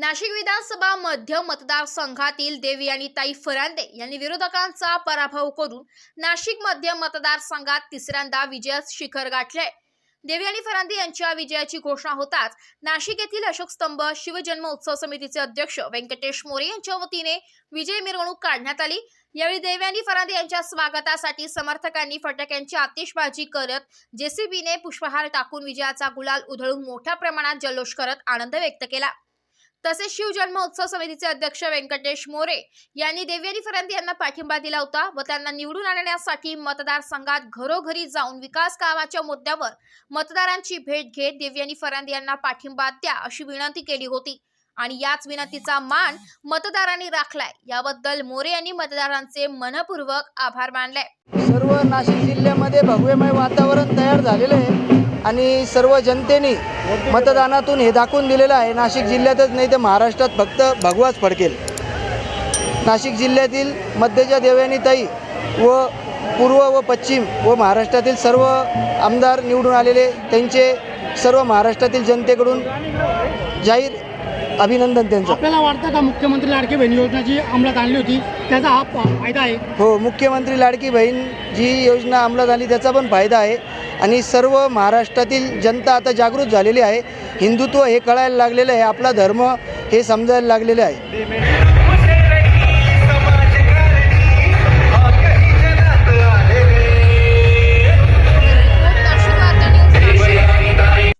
नाशिक विधानसभा मध्य मतदारसंघातील देवी आणि ताई फरांदे यांनी विरोधकांचा पराभव करून नाशिक मध्य मतदारसंघात तिसऱ्यांदा विजयास शिखर गाठले. देवी आणि फरांदे यांच्या विजयाची घोषणा होताच नाशिक येथील अशोक स्तंभ शिवजन्म उत्सव समितीचे अध्यक्ष व्यंकटेश मोरे यांच्या वतीने विजय मिरवणूक काढण्यात आली. यावेळी देवी आणि फरांदे यांच्या स्वागतासाठी समर्थकांनी फटाक्यांची आतिषबाजी करत जेसीबीने पुष्पहार टाकून विजयाचा गुलाल उधळून मोठ्या प्रमाणात जल्लोष करत आनंद व्यक्त केला. तसेच शिवजन्म उत्सव समितीचे अध्यक्ष व्यंकटेश मोरे यांनी देवयानी फरांदी यांना पाठिंबा दिला होता व त्यांना निवडून आणण्यासाठी मतदारसंघात घरोघरी जाऊन विकास कामाच्या मुद्द्यावर मतदारांची भेट घेत देवयानी फरांदे यांना पाठिंबा द्या अशी विनंती केली होती. आणि याच विनंतीचा मान मतदारांनी राखलाय. याबद्दल मोरे यांनी मतदारांचे मनपूर्वक आभार मानले. सर्व नाशिक जिल्ह्यामध्ये भव्यमय वातावरण तयार झालेलं आहे. आणि सर्व जनतेने मतदानातून हे दाखवून दिलेलं आहे नाशिक जिल्ह्यातच नाही तर महाराष्ट्रात फक्त भगवाच फडकेल. नाशिक जिल्ह्यातील मध्यच्या देवयानीताई व पूर्व व पश्चिम व महाराष्ट्रातील सर्व आमदार निवडून आलेले त्यांचे सर्व महाराष्ट्रातील जनतेकडून जाहीर अभिनंदन त्यांचं. आपल्याला वाटतं का मुख्यमंत्री लाडकी बहीण योजना जी अंमलात आणली होती? त्याचा हा फायदा आहे. हो मुख्यमंत्री लाडकी बहीण जी योजना अंमलात आली त्याचा पण फायदा आहे. आणि सर्व महाराष्ट्रातील जनता आता जागृत झालेली आहे. हिंदुत्व हे कळायला लागलेलं आहे. आपला धर्म हे समजायला लागलेलं आहे.